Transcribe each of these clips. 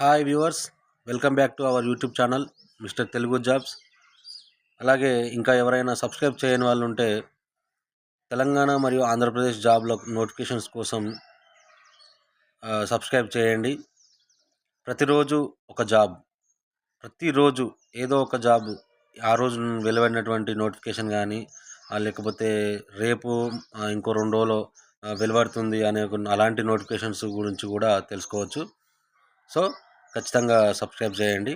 Hi viewers welcome back to our YouTube channel Mister Telugu Jobs అలాగే ఇంకా ఎవరైనా subscribe చేయని వాళ్ళు ఉంటే తెలంగాణ మరియు ఆంధ్రప్రదేశ్ జాబ్ల నోటిఫికేషన్స్ కోసం సబ్స్క్రైబ్ చేయండి ప్రతిరోజు ఒక జాబ్ ప్రతిరోజు ఏదో ఒక జాబ్ ఆ రోజు వెలువడినటువంటి నోటిఫికేషన్ కానీ లేకపోతే రేపు ఇంకో రెండు రోజులు వెలువడుతుంది అనే కొన్ని అలాంటి నోటిఫికేషన్స్ గురించి కూడా తెలుసుకోవచ్చు. సో ఖచ్చితంగా సబ్స్క్రైబ్ చేయండి.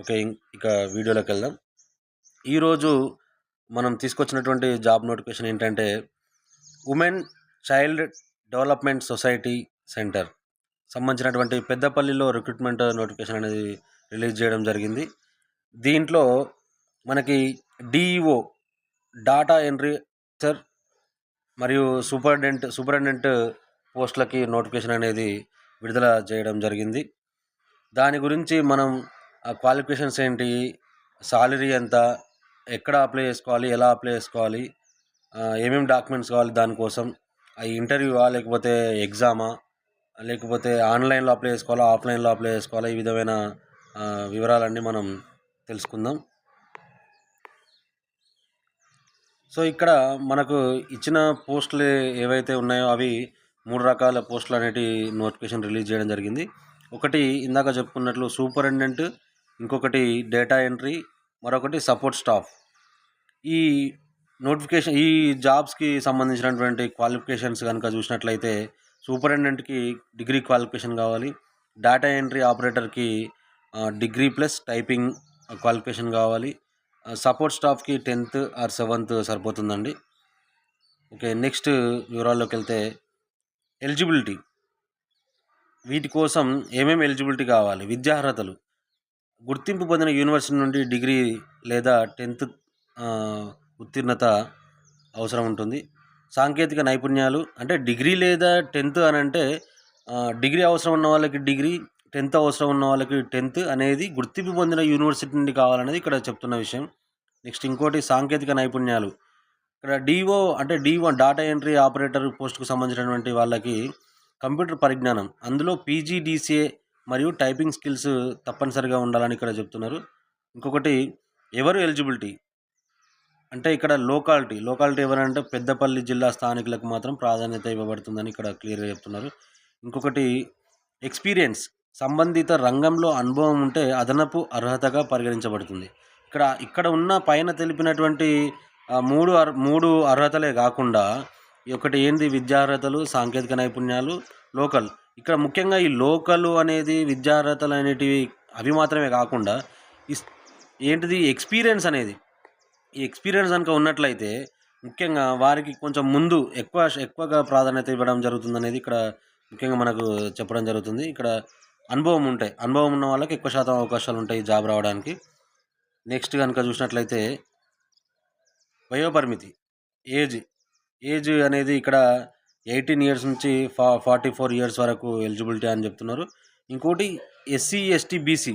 ఓకే ఇక వీడియోలోకి వెళ్దాం. ఈరోజు మనం తీసుకొచ్చినటువంటి జాబ్ నోటిఫికేషన్ ఏంటంటే women child development society centre. సంబంధించినటువంటి పెద్దపల్లిలో రిక్రూట్మెంట్ నోటిఫికేషన్ అనేది రిలీజ్ చేయడం జరిగింది. దీంట్లో మనకి డిఈఓ డాటా ఎంట్రీ సర్ మరియు సూపరింటెండెంట్ సూపరింటెండెంట్ పోస్టులకి నోటిఫికేషన్ అనేది విడుదల చేయడం జరిగింది. దాని గురించి మనం ఆ క్వాలిఫికేషన్స్ ఏంటి సాలరీ ఎంత ఎక్కడ అప్లై చేసుకోవాలి ఎలా అప్లై చేసుకోవాలి ఏమేమి డాక్యుమెంట్స్ కావాలి దానికోసం ఆ ఇంటర్వ్యూవా లేకపోతే ఎగ్జామా లేకపోతే ఆన్లైన్లో అప్లై చేసుకోవాలా ఆఫ్లైన్లో అప్లై చేసుకోవాలా ఈ విధమైన వివరాలన్నీ మనం తెలుసుకుందాం. సో ఇక్కడ మనకు ఇచ్చిన పోస్టులు ఏవైతే ఉన్నాయో అవి మూడు రకాల పోస్టులు అనేటి నోటిఫికేషన్ రిలీజ్ చేయడం జరిగింది. ఒకటి ఇందాక చెప్పుకున్నట్లు సూపరింటెండెంట్ ఇంకొకటి డేటా ఎంట్రీ మరొకటి సపోర్ట్ స్టాఫ్. ఈ నోటిఫికేషన్ ఈ జాబ్స్కి సంబంధించినటువంటి క్వాలిఫికేషన్స్ కనుక చూసినట్లయితే సూపరింటెండెంట్కి డిగ్రీ క్వాలిఫికేషన్ కావాలి డేటా ఎంట్రీ ఆపరేటర్కి డిగ్రీ ప్లస్ టైపింగ్ క్వాలిఫికేషన్ కావాలి సపోర్ట్ స్టాఫ్కి టెన్త్ ఆర్ సెవెంత్ సరిపోతుందండి. ఓకే నెక్స్ట్ వివరాల్లోకి వెళ్తే ఎలిజిబిలిటీ. వీటి కోసం ఏమేమి ఎలిజిబిలిటీ కావాలి? విద్యార్హతలు. గుర్తింపు పొందిన యూనివర్సిటీ నుండి డిగ్రీ లేదా టెన్త్ ఉత్తీర్ణత అవసరం ఉంటుంది. సాంకేతిక నైపుణ్యాలు అంటే డిగ్రీ లేదా టెన్త్ అని అంటే డిగ్రీ అవసరం ఉన్న వాళ్ళకి డిగ్రీ టెన్త్ అవసరం ఉన్న వాళ్ళకి టెన్త్ అనేది గుర్తింపు పొందిన యూనివర్సిటీ నుండి కావాలనేది ఇక్కడ చెప్తున్న విషయం. నెక్స్ట్ ఇంకోటి సాంకేతిక నైపుణ్యాలు. ఇక్కడ డిఓ అంటే డిఓ డాటా ఎంట్రీ ఆపరేటర్ పోస్ట్కు సంబంధించినటువంటి వాళ్ళకి కంప్యూటర్ పరిజ్ఞానం. అందులో పీజీడీసీఏ మరియు టైపింగ్ స్కిల్స్ తప్పనిసరిగా ఉండాలని ఇక్కడ చెప్తున్నారు. ఇంకొకటి ఎవరు ఎలిజిబిలిటీ? అంటే ఇక్కడ లోకాలిటీ. లోకాలిటీ ఎవరంటే పెద్దపల్లి జిల్లా స్థానికులకు మాత్రం ప్రాధాన్యత ఇవ్వబడుతుందని ఇక్కడ క్లియర్గా చెప్తున్నారు. ఇంకొకటి ఎక్స్పీరియన్స్. సంబంధిత రంగంలో అనుభవం ఉంటే అదనపు అర్హతగా పరిగణించబడుతుంది. ఇక్కడ ఇక్కడ ఉన్న పైన తెలిపినటువంటి మూడు అర్ మూడు అర్హతలే కాకుండా ఒకటి ఏంది? విద్యార్హతలు సాంకేతిక నైపుణ్యాలు లోకల్. ఇక్కడ ముఖ్యంగా ఈ లోకల్ అనేది విద్యార్హతలు అనేటివి అవి మాత్రమే కాకుండా ఇస్- ఏంటిది? ఎక్స్పీరియన్స్ అనేది. ఈ ఎక్స్పీరియన్స్ కనుక ఉన్నట్లయితే ముఖ్యంగా వారికి కొంచెం ముందు ఎక్కువ ఎక్కువగా ప్రాధాన్యత ఇవ్వడం జరుగుతుంది అనేది ఇక్కడ ముఖ్యంగా మనకు చెప్పడం జరుగుతుంది. ఇక్కడ అనుభవం ఉంటాయి. అనుభవం ఉన్న వాళ్ళకి ఎక్కువ శాతం అవకాశాలు ఉంటాయి జాబ్ రావడానికి. నెక్స్ట్ కనుక చూసినట్లయితే వయోపరిమితి ఏజ్. ఏజ్ అనేది ఇక్కడ ఎయిటీన్ ఇయర్స్ నుంచి ఫా ఫార్టీ ఫోర్ ఇయర్స్ వరకు ఎలిజిబిలిటీ అని చెప్తున్నారు. ఇంకోటి ఎస్సీ ఎస్టీ బీసీ.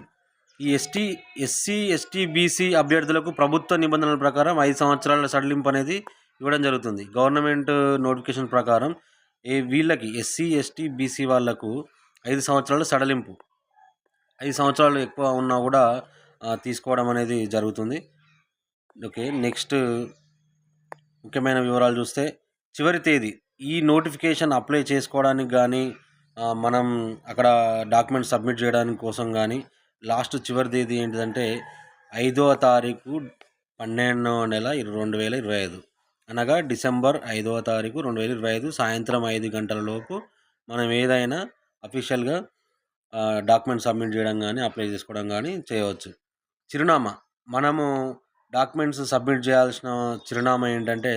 ఈ ఎస్టీ ఎస్సీ ఎస్టీ బీసీ అభ్యర్థులకు ప్రభుత్వ నిబంధనల ప్రకారం ఐదు సంవత్సరాల సడలింపు అనేది ఇవ్వడం జరుగుతుంది. గవర్నమెంట్ నోటిఫికేషన్ ప్రకారం ఏ వీళ్ళకి ఎస్సీ ఎస్టీ బీసీ వాళ్ళకు ఐదు సంవత్సరాల సడలింపు. ఐదు సంవత్సరాలు ఎక్కువ ఉన్నా కూడా తీసుకోవడం అనేది జరుగుతుంది. ఓకే నెక్స్ట్ ముఖ్యమైన వివరాలు చూస్తే చివరి తేదీ ఈ నోటిఫికేషన్ అప్లై చేసుకోవడానికి కానీ మనం అక్కడ డాక్యుమెంట్ సబ్మిట్ చేయడానికి కోసం కానీ లాస్ట్ చివరి తేదీ ఏంటిదంటే ఐదవ తారీఖు పన్నెండవ నెల రెండు వేల ఇరవై ఐదు. అనగా డిసెంబర్ ఐదవ తారీఖు రెండు వేల ఇరవై ఐదు సాయంత్రం ఐదు గంటల లోపు మనం ఏదైనా అఫీషియల్గా డాక్యుమెంట్ సబ్మిట్ చేయడం కానీ అప్లై చేసుకోవడం కానీ చేయవచ్చు. చిరునామా. మనము డాక్యుమెంట్స్ సబ్మిట్ చేయాల్సిన చిరునామా ఏంటంటే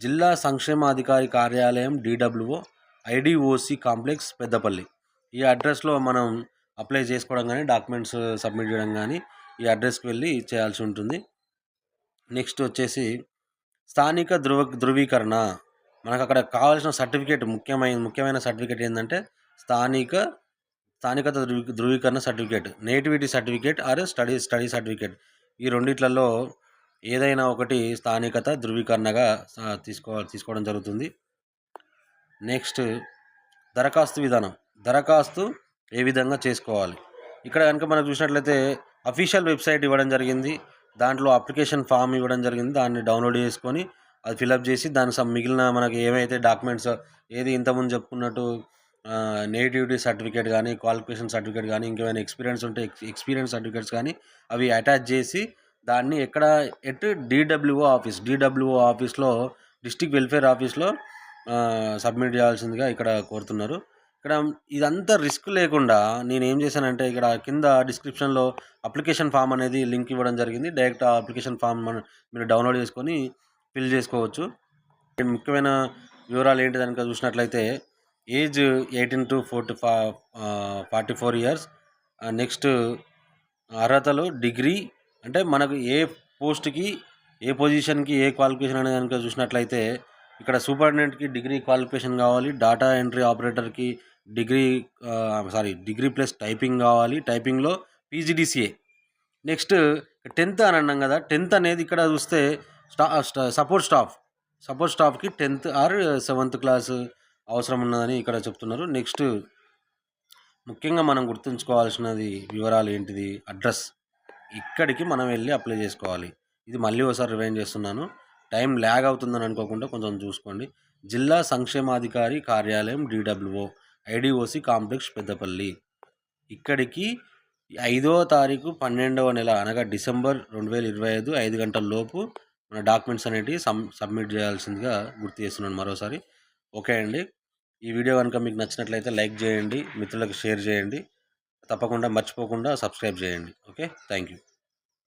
జిల్లా సంక్షేమాధికారి కార్యాలయం డిడబ్ల్యూఓ ఐడిఓసి కాంప్లెక్స్ పెద్దపల్లి. ఈ అడ్రస్లో మనం అప్లై చేసుకోవడం కానీ డాక్యుమెంట్స్ సబ్మిట్ చేయడం కానీ ఈ అడ్రస్కి వెళ్ళి చేయాల్సి ఉంటుంది. నెక్స్ట్ వచ్చేసి స్థానిక ధృవ ధృవీకరణ. మనకు అక్కడ కావాల్సిన సర్టిఫికేట్ ముఖ్యమైన ముఖ్యమైన సర్టిఫికేట్ ఏంటంటే స్థానిక స్థానికత ధృవీకరణ certificate. Nativity certificate or study study certificate. ఈ రెండిట్లలో ఏదైనా ఒకటి స్థానికత ధృవీకరణగా తీసుకో తీసుకోవడం జరుగుతుంది. నెక్స్ట్ దరఖాస్తు విధానం. దరఖాస్తు ఏ విధంగా చేసుకోవాలి? ఇక్కడ కనుక మనం చూసినట్లయితే అఫీషియల్ వెబ్సైట్ ఇవ్వడం జరిగింది. దాంట్లో అప్లికేషన్ ఫామ్ ఇవ్వడం జరిగింది. దాన్ని డౌన్లోడ్ చేసుకొని అది ఫిలప్ చేసి దానికి మిగిలిన మనకి ఏమైతే డాక్యుమెంట్స్ ఏది ఇంతకుముందు చెప్పుకున్నట్టు నేటివిటీ సర్టిఫికేట్ కానీ క్వాలిఫికేషన్ సర్టిఫికేట్ కానీ ఇంకేమైనా ఎక్స్పీరియన్స్ ఉంటే ఎక్స్పీరియన్స్ సర్టిఫికేట్స్ కానీ అవి అటాచ్ చేసి దాన్ని ఎక్కడ ఎట్ డిడబ్ల్యూఓ ఆఫీస్ డిడబ్ల్యూఓ ఆఫీస్లో డిస్టిక్ వెల్ఫేర్ ఆఫీస్లో సబ్మిట్ చేయాల్సిందిగా ఇక్కడ కోరుతున్నారు. ఇక్కడ ఇదంతా రిస్క్ లేకుండా నేను ఏం చేశానంటే ఇక్కడ కింద డిస్క్రిప్షన్లో అప్లికేషన్ ఫామ్ అనేది లింక్ ఇవ్వడం జరిగింది. డైరెక్ట్ ఆ అప్లికేషన్ ఫామ్ మీరు డౌన్లోడ్ చేసుకొని ఫిల్ చేసుకోవచ్చు. ముఖ్యమైన వివరాలు ఏంటి కనుక చూసినట్లయితే age eighteen to forty for forty four years. Next అర్హతలు డిగ్రీ అంటే మనకు ఏ పోస్ట్కి ఏ పొజిషన్కి ఏ క్వాలిఫికేషన్ అనేది కనుక చూసినట్లయితే ఇక్కడ సూపరింటెండెంట్కి డిగ్రీ క్వాలిఫికేషన్ కావాలి data entry ఆపరేటర్కి degree sorry degree plus typing కావాలి టైపింగ్లో పీజీడీసీఏ. నెక్స్ట్ టెన్త్ అని అన్నాం కదా టెన్త్ అనేది ఇక్కడ చూస్తే స్టా సపోర్ట్ స్టాఫ్. సపోర్ట్ స్టాఫ్కి టెన్త్ ఆర్ సెవెంత్ క్లాస్ అవసరం ఉన్నదని ఇక్కడ చెప్తున్నారు. నెక్స్ట్ ముఖ్యంగా మనం గుర్తుంచుకోవాల్సినది వివరాలు ఏంటిది? అడ్రస్. ఇక్కడికి మనం వెళ్ళి అప్లై చేసుకోవాలి. ఇది మళ్ళీ ఒకసారి రివైండ్ చేస్తున్నాను. టైం ల్యాగ్ అవుతుందని అనుకోకుండా కొంచెం చూసుకోండి. జిల్లా సంక్షేమాధికారి కార్యాలయం డిడబ్ల్యూఓ ఐడిఓసి కాంప్లెక్స్ పెద్దపల్లి. ఇక్కడికి ఐదవ తారీఖు పన్నెండవ నెల అనగా డిసెంబర్ రెండు వేల ఇరవై ఐదు ఐదు గంటల లోపు మన డాక్యుమెంట్స్ అనేటివి సమ్ సబ్మిట్ చేయాల్సిందిగా గుర్తు చేస్తున్నాను మరోసారి. ఓకే అండి. ఈ వీడియో కనుక మీకు నచ్చినట్లయితే లైక్ చేయండి మిత్రులకు షేర్ చేయండి. తప్పకుండా మర్చిపోకుండా సబ్స్క్రైబ్ చేయండి. ఓకే? Thank you